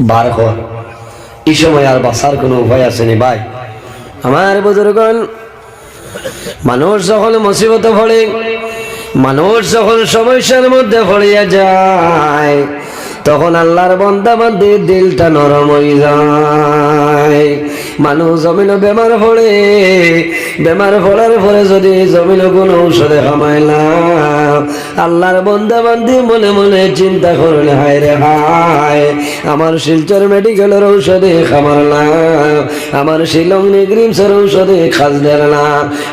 বার হওয়ার এই সময় আর বাঁচার কোনো উপায় আসেনি ভাই? আমার বুজুর্গণ, মানুষ যখন মুসিবতে পড়ে, মানুষ যখন সমস্যার মধ্যে পড়িয়া যায়, তখন আল্লাহর বন্দা বান্দি দিলটা নরম হয়ে যায়। মানুষ জমিন বেমার পড়ে, বেমার পড়ার পরে যদি জমিন কোনো ঔষধে খামাইলাম আল্লাহর বন্দা বান্দি মনে মনে চিন্তা করলে, হায় রে হায় আমার শিলচর মেডিকেলের ঔষধে খামারলাম আমার শিলং নিগ্রিমসের ঔষধে খাস দের না,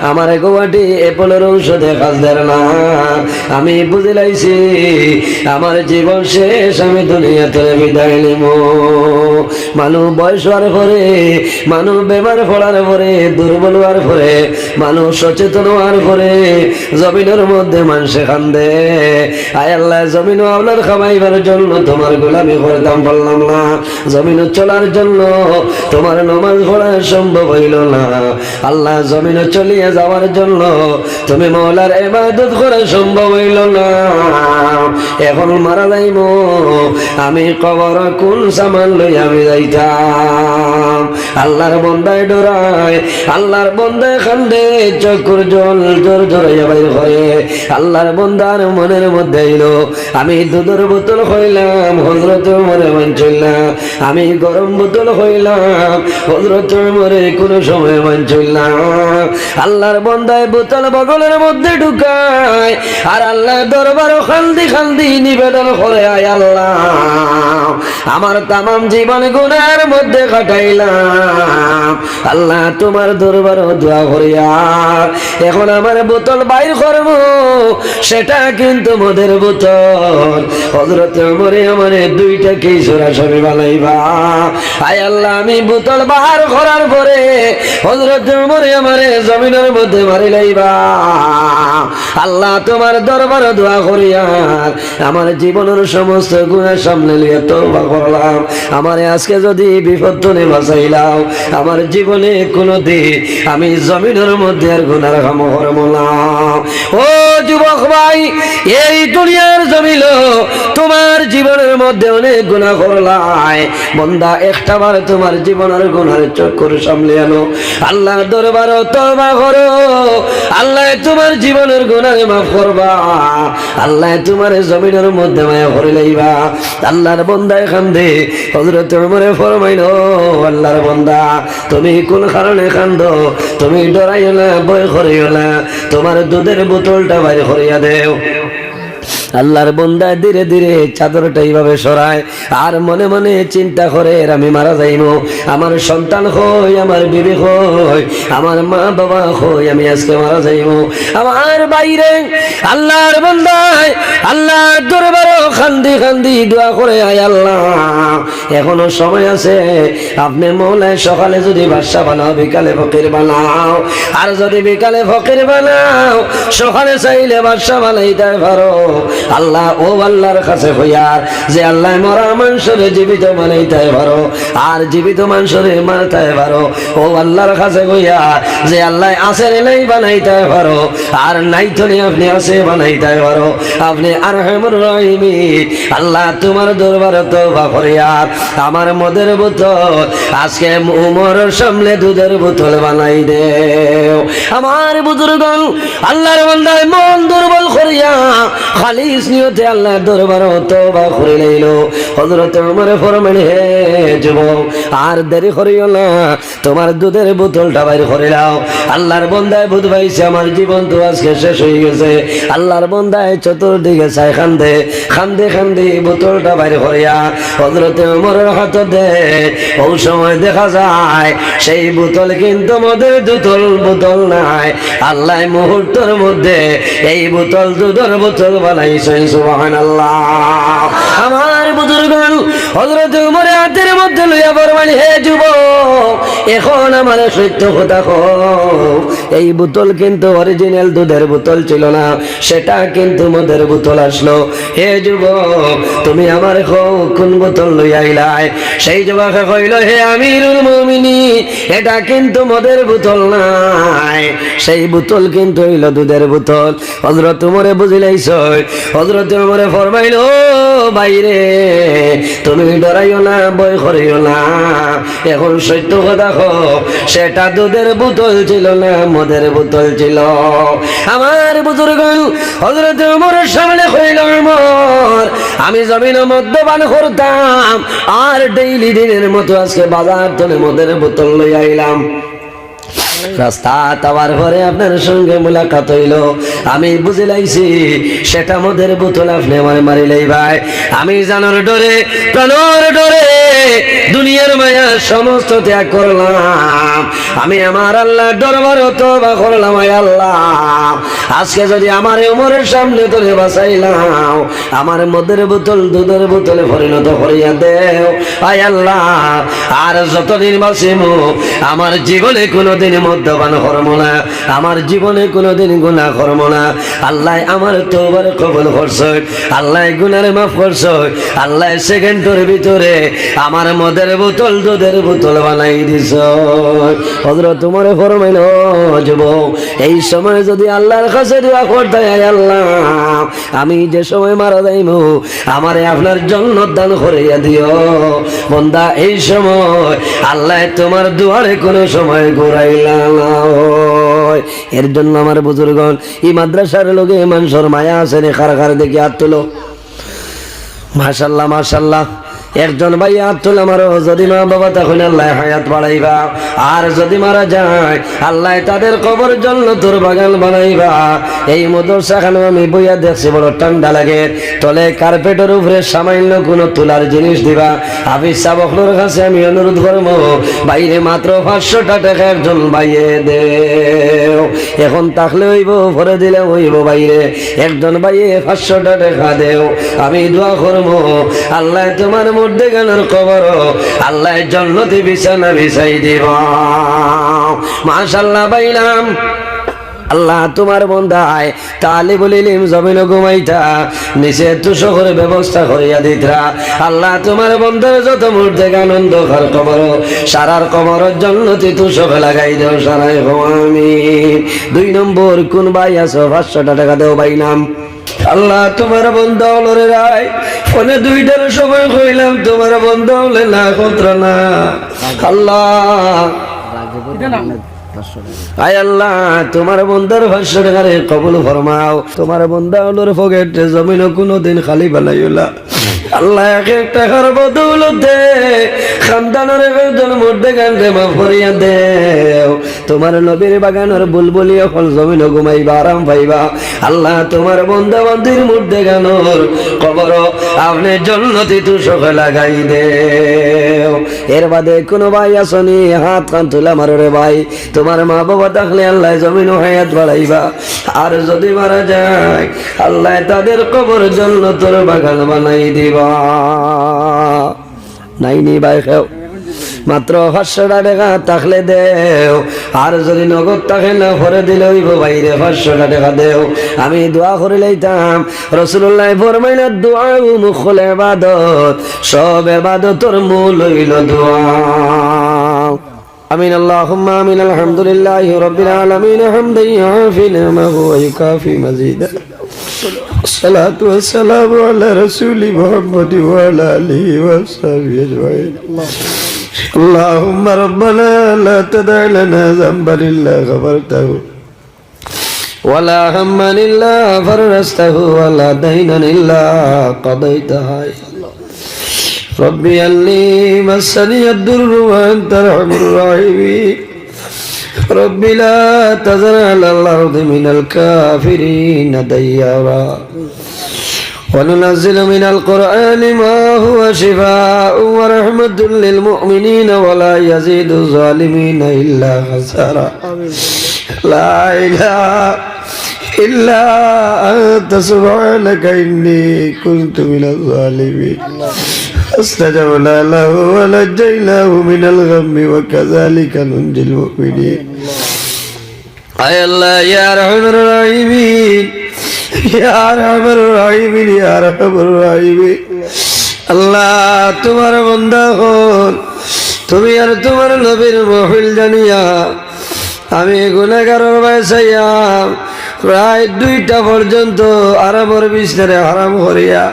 আমার গুয়াহাটি এপলের ঔষধে খাস দের না, আমি বুঝলাইছি, আমার জীবন শেষ, আমি দুনিয়া দুনিয়াতে বিদায় নিব। মানুষ বয়স হওয়ার পরে মানুষ বেমার পড়ার পরে, দুর্বল হওয়ার পরে মানুষ সচেতন হওয়ার পরে, জমিনের মধ্যে মানুষে কান্দে। আয় আল্লাহ, জমিন আপনার খামাইবার জন্য তোমার গোলামি করতাম বললাম না। জমিন চলার জন্য তোমার নমাজ পড়া সম্ভব হইল না। আল্লাহ, জমিন চলিয়ে যাওয়ার জন্য তুমি মৌলার এবাদত করা সম্ভব হইল না। এখন মারা যাইব আমি কবর কোন সামান লই আমি যাইতাম। আল্লাহর বন্দায় ডরায়, আল্লাহর বন্দায় খান্দে চকুর জল জোর জোরাইয়া বাইর করে আল্লাহর বন্দার মনের মধ্যে এলো, আমি দুধের বোতল হইলাম হজরত মরে মানছিলাম আমি গরম বোতল হইলাম হজরত মরে কোনো সময় মানছিলাম আল্লাহর বন্দায় বোতল বগলের মধ্যে ঢুকায়, আর আল্লাহ দরবার খান্দি খান্দি নিবেদন করে, আয় আল্লাহ। আমার তামাম জীবন গুনার মধ্যে কাটাইলাম। আল্লাহ, তোমার দরবার দোয়া করিয়া এখন আমার বোতল বাইর করব, সেটা কিন্তু মদের বোতল। হজরত মরে আমার দুইটা কি সরাসরি বানাইবা আয় আল্লাহ, আমি বোতল বাহার করার পরে হজরত মরে আমারে জমিনের মধ্যে মারি লাইবা। আল্লাহ, তোমার দরবার দোয়া করিয়া আমার জীবনের সমস্ত গুণা সামনে লিয়ে তো করলাম। আমার আজকে যদি বিপদ তুমি বাঁচাইলাম আমার জীবনে কোনো দিন আমি জমিনের মধ্যে আর গুণার কাম করব না ও যুবক ভাই, এই দুনিয়ার জমিল তোমার জীবনের মধ্যে অনেক গুণা করলাই। বন্দা, একটা বার তোমার জীবনের গুণার চক্কর সামলে আনো। আল্লাহ দরবার তবা করো। আল্লাহ তোমার জীবনের গুণার মাফ করবা। আল্লাহ তোমার জমিনের মধ্যে মায়া করে লইবা। আল্লাহর বন্দা এখান দে হজরত মরে ফরমাইল, আল্লাহর বন্দা, তুমি কোন কারণে কান্দ? তুমি ডরাইও না বই করিও না। তোমার দুধের বোতলটা বাইরে করিয়া দেও। আল্লাহর বন্দায় ধীরে ধীরে চাদরটা এইভাবে সরায়। আর মনে মনে চিন্তা করে আমি মারা যাইব। আমার সন্তান হই, আমার বিবি হই, আমার মা বাবা হই, আমি আজকে মারা যাইব। আমার বাইরে আল্লাহর বন্দায়, আল্লাহর দরবারও খান্দি খান্দি দোয়া করে, আয় আল্লাহ, এখনও সময় আছে। আপনি মৌলায় সকালে যদি বাদশা বানাও, বিকালে ফকির বানাও। আর যদি বিকালে ফকির বানাও, সকালে চাইলে বাদশা বানাইতে পারো। আল্লাহ, ও আল্লাহর কাছে হইয়ার। যে আল্লাহ মরা মানুষরে জীবিত বানাইতে পারো, আর জীবিত মানুষরে মারতে পারো, ও আল্লাহর কাছে হইয়ার যে আল্লাহ আছে নাই বানাইতে পারো, আর নাই তো আপনি আছে বানাইতে পারো। আপনি আর হেমর রহিমি আল্লাহ তোমার দরবার তো করিয়ার আমার মদের বোতল, আজকে উমরের সামনে দুধের বোতল বানাই দেও। আমার বুজুর্গন আল্লাহর বান্দায় মন দুর্বল করিয়া, খালি নিয়তে আল্লাহ দরবার তওবা করে লইলো হযরত ওমর ফরমান হে যুবক, আর দেরি করিও না, তোমার দুধের বোতলটা বাইর করে দাও আল্লাহর বন্দায় বুধ পাইছে আমার জীবন তো আজকে শেষ হয়ে গেছে। আল্লাহর বন্দায় চতুর্দিকে চাই খান্দে খান্দে খান্দে বোতলটা বাইর করিয়া হযরত ওমরের হাত দে ওই সময় দেখা যায়, সেই বোতল কিন্তু মদের দুতল বোতল নাই। আল্লাহ মুহূর্তের মধ্যে এই বোতল দুধের বোতল বানাইছেন সুবহানাল্লাহ আমার বুজুর্গন হযরত উমরের হাতের মধ্যে লইয়া বরমানি হে যুবক, এখন আমার সত্য কথা এই বোতল কিন্তু অরিজিনাল দুধের বোতল ছিল না, সেটা কিন্তু মদের বোতল আসলো। হে যুবক, তুমি আমার কোন বোতল লইয়া সেই যুবকে কইল হে আমিরুল মুমিনি এটা কিন্তু মদের বোতল নাই। সেই বোতল কিন্তু হইল দুধের বোতল। হজরত উমরে বুঝিলাইছ হজরত উমরে ফরমাইল বাইরে তুমি ডরাইও না বই করিও না। এখন সত্য কথা কো সেটা দুধের বোতল ছিল না, মদের বোতল ছিল। আমার বুজুর্গ হজরত উমরের সামনে হইল উমর। আমি জমিন মদ্যপান করতাম, আর ডেইলি দিনের মতো আজকে বাজার তলে মদের বোতল লই আইলাম। রাস্তা তাওয়ার পরে আপনার সঙ্গে মোলাকাত হইল। আমি বুঝে লাইছি, সেটা মধ্যে বোতল আপনি আমার মারিলেই ভাই। আমি জানার ডরে, প্রাণর ডরে দুনিয়ার মায়া সমস্ত ত্যাগ করলাম। আমি আমার আল্লাহ দরবার তবা করলাম আল্লাহ। আজকে যদি আমার উমরের সামনে তোরে বাঁচাইলাম, আমার মদের বোতল, দুধের বোতলে পরিণত করিয়া দেও। আয় আল্লাহ, আর যতদিন বাঁচিমু, আমার জীবনে কোনোদিন মদ্যপান করব না, আমার জীবনে কোনোদিন গুণা করব না। আল্লাহ আমার তোবার কবল করছে, আল্লাহ গুনার মাফ করছে, আল্লাহ সেকেন্ডের ভিতরে আমার মদের বোতল, দুধের বোতল বানাই দিছ। হজরত তোমার ফরমাইল যুব এই সময় যদি আল্লাহর কাছে দোয়া করতে আল্লাহ, আমি যে সময় মারা যাইমু, আমারে আপনার জন্য দান করিয়া দিও। বন্দা, এই সময় আল্লাহ তোমার দুয়ারে কোনো সময় ঘুরাইলা না হয়। এর জন্য আমার বুজুর্গণ এই মাদ্রাসার লোকে মানুষের মায়া আছে রে, খার খার দেখি হাত তুলো। মাশাল্লাহ মাশাল্লাহ। একজন ভাই হাত তুলে আমারও যদি মা বাবা তখন আল্লাহ হায়াত বাড়াইবা। আর যদি মারা যায়, আল্লাহ তাদের কবর জন্য তোর বাগান বানাইবা। এই মদরসাখানে আমি বইয়া দেখছি, বড় ঠান্ডা লাগে। তলে কার্পেটের উপরে সামান্য কোনো তোলার জিনিস দিবা। হাফিজ সাবকলোর কাছে আমি অনুরোধ করব, বাইরে মাত্র পাঁচশোটা টাকা একজন বাইয়ে দেও। এখন থাকলে হইব, ভরে দিলে হইব বাইরে। একজন বাইয়ে পাঁচশোটা টাকা দেও। আমি দোয়া করব, আল্লাহ তোমার মধ্যে গানের খবর। আল্লাহ জন্নতি বিছানা বিছাই দিব। মাশাল্লাহ বাইলাম আল্লাহ তোমার বন্ধায় তালে বলিলিম জমিন ঘুমাইতা, নিচে তুষো করে ব্যবস্থা করিয়া দিতরা। আল্লাহ তোমার বন্ধের যত মূর্তে আনন্দ ঘর কবর, সারার কবরের জন্য তুষো লাগাই দেও সারাই আমি। দুই নম্বর, কোন ভাই আছো? পাঁচশোটা টাকা দেও ভাই নাম আল্লাহ, তোমার বন্ধ হলরে রায়। ফোনে দুইটার সময় কইলাম, তোমার বন্ধ হলে না কত্র না। আল্লাহ। আয় আল্লাহ, তোমার বন্ধার ভাষ্য কবল ফরমাও। তোমার বন্ধা হলোর ফগেট জমিন কোনোদিন খালি বানাইলা আল্লাহ এক এক টাকার বদৌলতে খানদানের একজন মধ্যে গানকে মা ফরিয়া দেও। তোমার নবীর বাগানের বুলবুলি এখন জমিন ঘুমাইবা, আরাম পাইবা। আল্লাহ তোমার বন্ধা বন্দির মধ্যে গানোর কবর আপনি জন্নতি তুষক লাগাই দেও। এর বাদে কোনো ভাই আসনি, হাত কান তুলা মারো রে ভাই। তোমার মা বাবা থাকলে আল্লাহ জমিন হায়াত বাড়াইবা। আর যদি মারা যায়, আল্লাহ তাদের কবর জন্য তোর বাগান বানাই দিবা নাই নি ভাই খেও মাত্র পাঁচশোটা টাকা থাকলে দেও আর যদি নগদ থাকে না ভরে দিলে হইব বাইরে পাঁচশোটা টাকা দেও আমি দোয়া করে লইতাম রসুল্লাহ ফরমাইনা দোয়া মুখল এবাদত সব এবাদতর মূল হইল দোয়া امين اللهم امين الحمد لله رب العالمين حمدا يعافي نعمه ويكافي مزيدا الصلاة والسلام على رسول محمد وعلى آله وصحبه أجمعين اللهم ربنا لا تدع لنا ذنبا إلا غفرته ولا هما إلا فرجته ولا دينا إلا قضيته يا الله ربي أني مسني الضر وأنت أرحم الراحمين رب لا تذر على الأرض من الكافرين ديارا. وننزل من القرآن ما هو شفاء ورحمة للمؤمنين ولا يزيد الظالمين إلا خسارا لا إله إلا أنت سبحانك إني كنت من الظالمين. استجبنا له ونجيناه من الغم وكذلك ننجي المؤمنين أي الله يا أرحم الراحمين يا أرحم الراحمين يا أرحم الراحمين আল্লাহ তোমার বন্ধা হন তুমি আর তোমার নবীর মহিল জানিয়া আমি গুণাগারের বাসাইয়াম প্রায় দুইটা পর্যন্ত আরামর বিস্তারে হারাম করিয়া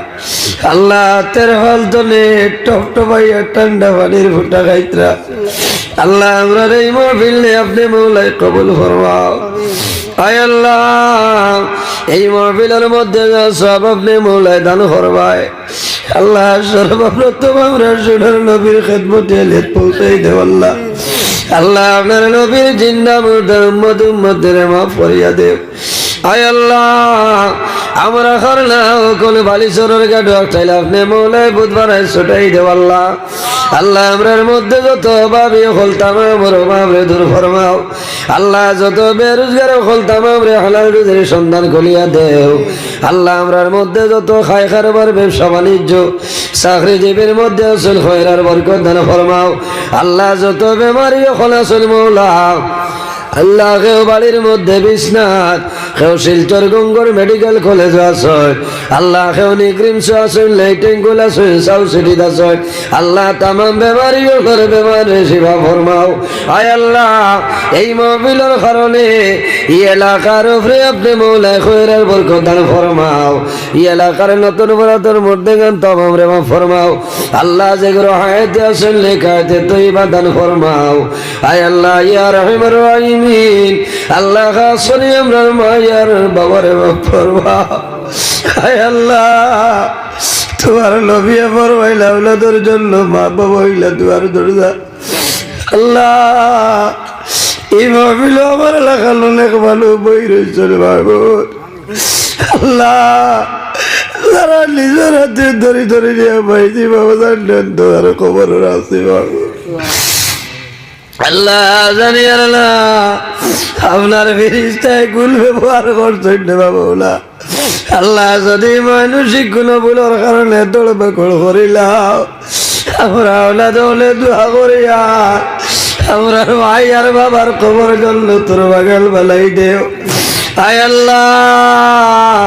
আল্লাহ তের হল তনে টপ টপাইয়া ঠান্ডা পানির ফুটা খাইতরা। আল্লাহ, আমরা এই মহফিলে আপনি মৌলাই কবুল ফরমাও। আয় আল্লাহ, এই মহফিলের মধ্যে সব আপনি মৌলায় দান ফরমায়। আল্লাহ, সর্বপ্রথম আমরা সোনার নবীর খেদমতে লেট পৌঁছাই দেব আল্লাহ। আল্লাহ, আপনার নবীর জিন্দা মুর্দার উম্মত উম্মতের মাফ করিয়া দেব। আয় আল্লাহ, আমরা করলা কোন বালিশরের গাড়ি চাইলে আপনি বুধবার ছোটাই দেব আল্লাহ। আল্লাহ, আমরার মধ্যে যত ভাবি হলতাম আমার মামরে আল্লাহ, যত বেরোজগার হলতাম আমরে হালাল রুজের সন্ধান কলিয়া দেও। আল্লাহ, আমরার মধ্যে যত খাই খারবার, ব্যবসা বাণিজ্য চাকরিজীবীর মধ্যে আসল খয়রার বরকত ফরমাও। আল্লাহ, যত বেমারি হল আসল মৌলা আল্লাহ কেউ বাড়ির মধ্যে বিশ্বনাথ কেউ শিলচর গঙ্গর মেডিকেল কলেজ আছে, আল্লাহ কেউ নিগ্রিমস আছে লাইটিংগুল আছে সাউ সিটি আছে। আল্লাহ তামাম বেমারি করে বেমারে শিবা ফরমাও। আয় আল্লাহ, এই মহবিলের কারণে এই এলাকার উপরে আপনি মৌলায় খৈরের বরকত দান ফরমাও। এই এলাকার নতুন বরাতর মধ্যে গান তামাম রে ফরমাও। আল্লাহ যেগুলো হায়াতে আছেন লেখাতে তৈবা দান ফরমাও। আয় আল্লাহ, ইয়া রহিমর রাহিমিন আল্লাহ খাসনি আমরা মায়ার আল্লাহ, তোমার নবিয়া ফরমাইলা ওলাদের জন্য মা বাবা হইলা তোমার দরজা। আল্লাহ, এই মহবিল আমার এলাকার অনেক ভালো বই রয়েছে বাবু আল্লাহ, যারা নিজের হাতে ধরে ধরে নিয়ে পাইছি বাবা জানলেন তো আর খবর আছে বাবু আল্লাহ জানি আল্লাহ আপনার ফিরিস্তায় গুল ব্যবহার করছেন বাবুলা আল্লাহ যদি মানসিক কোনো ভুলের কারণে দৌড় বেকড় করিলাম, আমরা ওলা দৌলে দোয়া করিয়া আমরা ভাই আর বাবার খবর জন্য তোর বাগাল বেলাই দেও আয় আল্লাহ,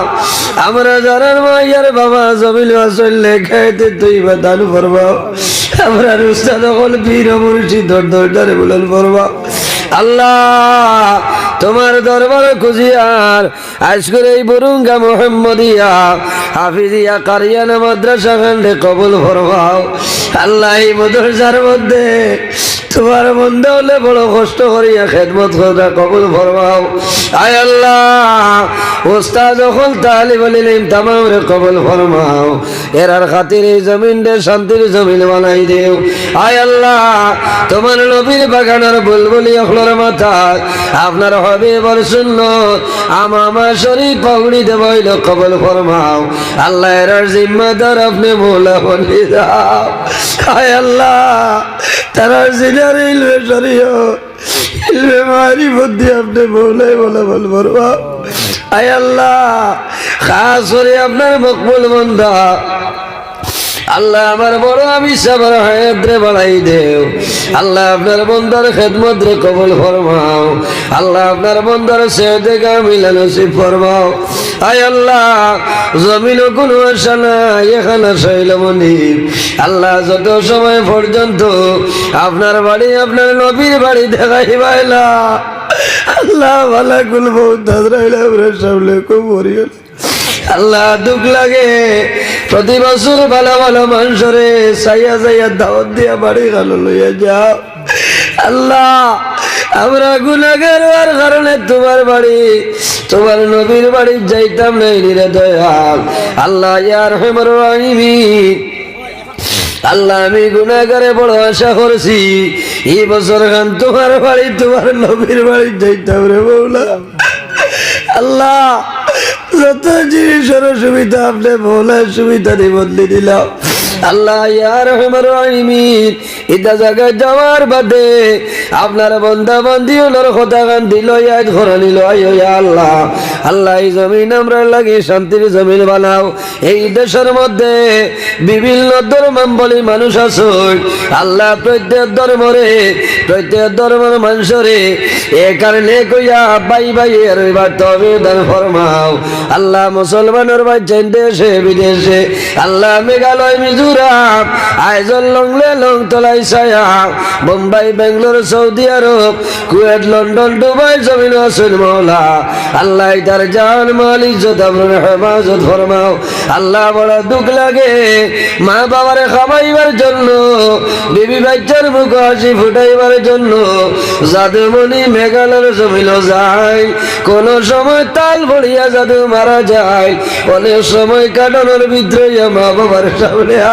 আমরা জানার মাইয়ার বাবা জমিল আসলে খাইতে তুই বা দান করবাও আমরা উস্তাদ হল বীর মুর্শিদ দরদারে বলেন বলবা। আল্লাহ, তোমার দরবার খুঁজিয়ার আজকের এই বরুঙ্গা মোহাম্মদিয়া, হাফিজিয়া কারিয়ানা মাদ্রাসা খান্ডে কবুল ফরমাও। আল্লাহ এই মদরসার মধ্যে তোমার মন্দে হলে বড় কষ্ট করিয়া খেদমত করা কবুল ফরমাও। আয় আল্লাহ, ওস্তাদ যখন তাহলে বলিলেন তামাম রে কবুল ফরমাও। এরার খাতির এই জমিন রে শান্তির জমিন বানাই দেও। আয় আল্লাহ, তোমার নবীর বাগানের বুলবুলি অখলোর মাথা আপনার হবে বল শূন্য আমামা শরীর পাউড়ি দেবইল কবল ফরমাও। আল্লাহ এরার জিম্মাদার আপনি মোলা বলি দাও আয় আল্লাহ তারা জিনার ইলমে ইলমে মারি বুদ্ধি আপনি বলে বলে বল ফরমা আয় আল্লাহ খাস করে আপনার মকবুল বন্ধা আল্লাহ আমার বড় আমি সবার হায়াদ্রে বাড়াই দেও। আল্লাহ আপনার বন্দার খেদমত কবল ফরমাও। আল্লাহ আপনার বন্দার সেহতে গা মিলা নসিব ফরমাও। আয় আল্লাহ, জমিন কোনো আশা নাই, এখানে শৈল মন্দির আল্লাহ যত সময় পর্যন্ত আপনার বাড়ি, আপনার নবীর বাড়ি দেখাই পাইলা আল্লাহ ভালা কুল বহুত দাদরাইলা সামলে খুব মরিয়া আল্লাহ দুঃখ লাগে প্রতি বছর ভালো ভালো মানুষরে সাইয়া সাইয়া দাওয়াত দিয়া বাড়ি গালো লইয়া যাও। আল্লাহ, আমরা গুনাগার হওয়ার কারণে তোমার বাড়ি, তোমার নবীর বাড়ি যাইতাম নাই নিরে দয়াল। আল্লাহ ইয়ার হেমর রাহিমিন। আল্লাহ, আমি গুনাগারে বড় আশা করছি, এই বছর খান তোমার বাড়ি, তোমার নবীর বাড়ি যাইতাম রে বৌলা আল্লাহ যত জিনিসের সুবিধা আপনি বলে সুবিধা বদলে দিলাম। আল্লাহ ইয়ার রহমান রহিমিন। এটা জায়গায় যাওয়ার বাদে আপনার বন্ধা বান্ধি ওনার কথা গান দিল ইয়াদ ঘরে নিল আল্লাহ। আল্লাহ, এই জমিন আমরা লাগে শান্তির জমিন বানাও। এই দেশের মধ্যে বিভিন্ন ধর্মাম্বলী মানুষ আছে আল্লাহ, প্রত্যেক ধর্মরে, প্রত্যেক ধর্মের মানুষরে এ কারণে কইয়া বাই বাই এর এবার তবে দান ফরমাও। আল্লাহ, মুসলমানের বাচ্চান দেশে, বিদেশে, আল্লাহ, মেঘালয় মিজু বন্ধুরা Aizawl Lunglei Bombay, Bangalore, Saudi Arab, Kuwait, London, Dubai, জমিন মৌলা। আল্লাহ তার জান মাল ইজ্জত, আপনার হেফাজত ফরমাও। আল্লাহ বড় দুঃখ লাগে, মা খাবাইবার জন্য, বিবি বাচ্চার মুখ হাসি ফুটাইবার জন্য জমিল যায়। কোন সময় তাল ভরিয়া জাদু মারা যায়, অনেক সময় কাটানোর বিদ্রোহী মা বাবার সামনে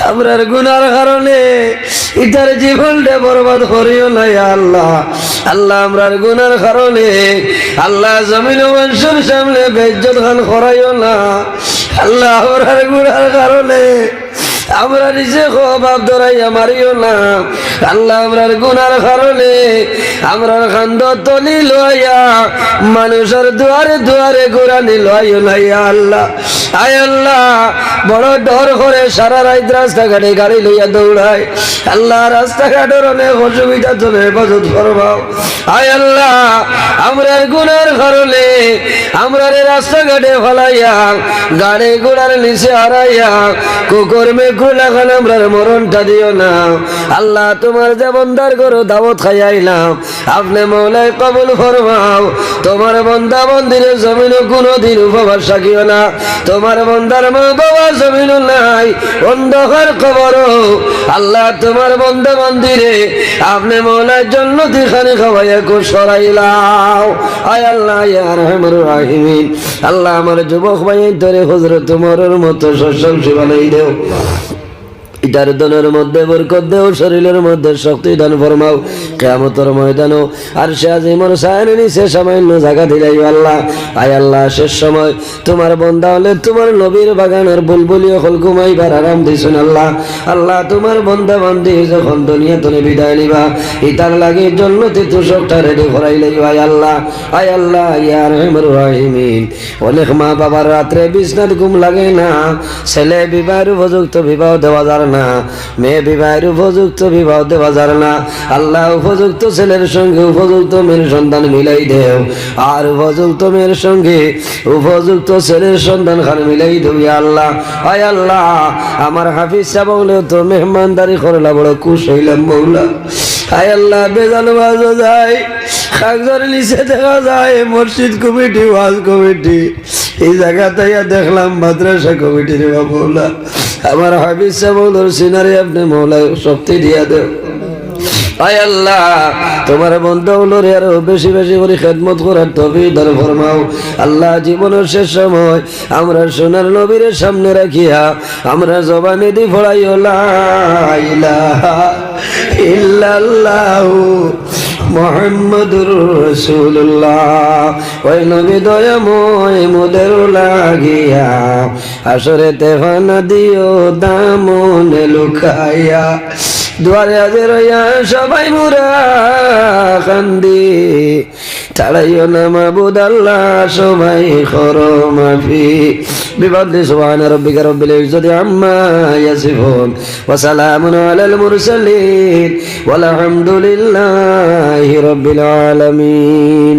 আমরার গুনার কারণে ইটার জীবনটা বরবাদ করিও নাই আল্লাহ। আল্লাহ আমরার গুনার কারণে আল্লাহ জমিন মানুষের সামনে বেজ্জত খান করাইও না। আল্লাহ আমরার গুনার কারণে আমরা নিজে বাপ ধরাইয়া মারিও না আল্লাহ আমরার গুনার কারণে আমরার খান্দ তলি লইয়া, মানুষের দুয়ারে দুয়ারে গোড়ানি লইও না ইয়া আল্লাহ। আয় আল্লাহ, বড় ডর করে সারা রাত রাস্তাঘাটে গাড়ি লইয়া দৌড়ায়। আল্লাহ, রাস্তাঘাটের অনেক অসুবিধা তুমি হেফাজত করবাও আয় আল্লাহ, আমরার গুনার কারণে আমরা রাস্তাঘাটে ফলাইয়া, গাড়ি ঘোড়ার নিচে হারাইয়া, কুকুর লাগান আমরা মরণটা দিও না। আল্লাহ তোমার যে বন্দার করো দাওয়াত খাইয়াইলাম আপনি মৌলাই কবুল ফরমাও। তোমার বন্দা মন্দিরে জমিন কোনো দিন উপবাস থাকিও না। তোমার বন্দার মা বাবা জমিন নাই, অন্ধকার খবর আল্লাহ তোমার বন্দা মন্দিরে আপনি মৌলার জন্য দিখানে খাওয়াইয়া সরাইলাও। আয় আল্লাহ রহমান রাহিমিন। আল্লাহ আমার যুবক ভাই ধরে হজরত তোমার মতো শস্য শিবালাই দেও। ইটার দনের মধ্যে বরকত দেও, শরীরের মধ্যে শক্তি দান ফরমাও। কেমতর ময়দানও। আর সে আজ ইমর সায়ন নিচে সামান্য জায়গা দিলাই আল্লাহ। আয় আল্লাহ, শেষ সময় তোমার বন্ধা হলে তোমার নবীর বাগানের বুলবুলি অকল ঘুমাইবার আরাম দিছেন আল্লাহ। আল্লাহ, তোমার বন্ধা বান্ধি যখন দুনিয়া তুমি বিদায় নিবা, ইতার লাগে জন্য তুষকটা রেডি করাই লই আয় আল্লাহ। আয় আল্লাহ ইয়ার হেমর রাহিমিন। অনেক মা বাবার রাত্রে বিছনাত ঘুম লাগে না। ছেলে বিবাহের উপযুক্ত বিবাহ দেওয়া যায় না। মেয়ে বিবাহের উপযুক্ত বিবাহ দেওয়া যায় না। আল্লাহ উপযুক্ত ছেলের সঙ্গে উপযুক্ত মেয়ের সন্তান মিলাই দেও। আর উপযুক্ত মেয়ের সঙ্গে উপযুক্ত ছেলের সন্তান খান মিলাই দেব আল্লাহ। আয় আল্লাহ, আমার হাফিজ সাহেব তো মেহমানদারি করলা, বড় খুশ হইলাম বৌলা আয় আল্লাহ, বেজাল বাজো যায়। কাগজের নিচে দেখা যায়, মসজিদ কমিটি, ওয়াজ কমিটি। এই জায়গাতে দেখলাম মাদ্রাসা কমিটির বাবুলা। আমার হাবিজ সাহেব সিনারি আপনি মৌলা শক্তি দিয়া দেও আয় আল্লাহ, তোমার আল্লাহ আমরা সোনার নবীর সামনে রাখিয়া আমরা দি ইল্লাল্লাহু। মোহাম্মদুর রসুল্লাহ ওই নবী দয়াময় মোদের লাগিয়া আসরে তেফান দিও দামনে লুকাইয়া। দুয়ারে আজে রইয়া সবাই মুরা কান্দি। ছাড়াইও না মাবুদ আল্লাহ সবাই খর মাফি। বিবাদে সুবহান রব্বিকা রব্বিল ইজ্জতি আম্মা ইয়াসিফুন। ওয়া সালামুন আলাল মুরসালিন। ওয়া আলহামদুলিল্লাহি রব্বিল আলামিন।